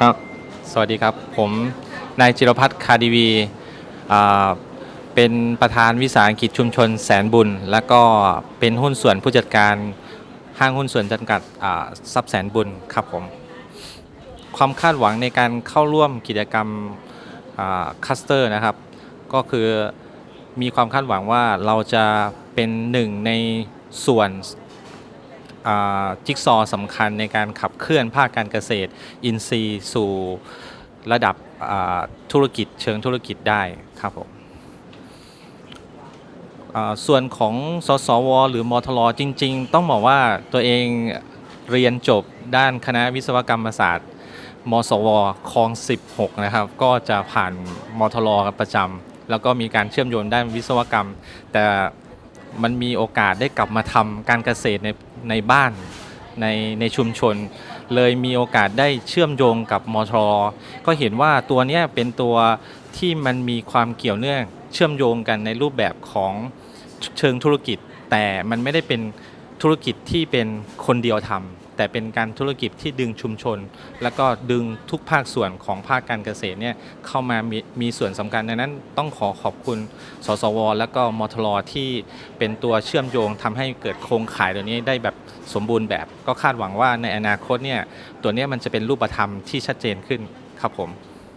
ครับ สวัสดีครับ ผมนายจิรพัฒน์คาดีวีเป็นประธานวิสาหกิจชุมชนแสนบุญ แล้วก็เป็นหุ้นส่วนผู้จัดการห้างหุ้นส่วนจำกัดทรัพย์แสนบุญครับผม ความคาดหวังในการเข้าร่วมกิจกรรมคัสเตอร์นะครับ ก็คือมีความคาดหวังว่าเราจะเป็นหนึ่งในส่วน จิ๊กซอสำคัญในการขับเคลื่อนภาคการเกษตร อินทรีย์สู่ระดับธุรกิจเชิงธุรกิจได้ครับผมส่วนของสสว หรือมทรจริง ๆ ต้องบอกว่าตัวเองเรียนจบด้านคณะวิศวกรรมศาสตร์ มสวคลอง 16 นะครับ ก็จะผ่านมทรประจำแล้วก็มีการเชื่อมโยงด้านวิศวกรรม แต่มันมีโอกาสได้กลับมาทำการเกษตรใน ในบ้านในในชุมชน เลยมีโอกาสได้เชื่อมโยงกับมทรก็เห็นว่าตัวนี้เป็นตัวที่มันมีความเกี่ยวเนื่องเชื่อมโยงกันในรูปแบบของเชิงธุรกิจ แต่มันไม่ได้เป็นธุรกิจที่เป็นคนเดียวทำ แต่เป็นการธุรกิจที่ดึงชุมชน แล้วก็ดึงทุกภาคส่วนของภาคการเกษตรเนี่ยเข้ามามีมีส่วนสำคัญดังนั้นต้องขอขอบคุณสสว แล้วก็มทลที่เป็นตัวเชื่อมโยงทำให้เกิดโครงข่ายตัวนี้ได้แบบสมบูรณ์แบบ ก็คาดหวังว่าในอนาคตเนี่ยตัวเนี้ยมันจะเป็นรูปธรรมที่ชัดเจนขึ้นครับผม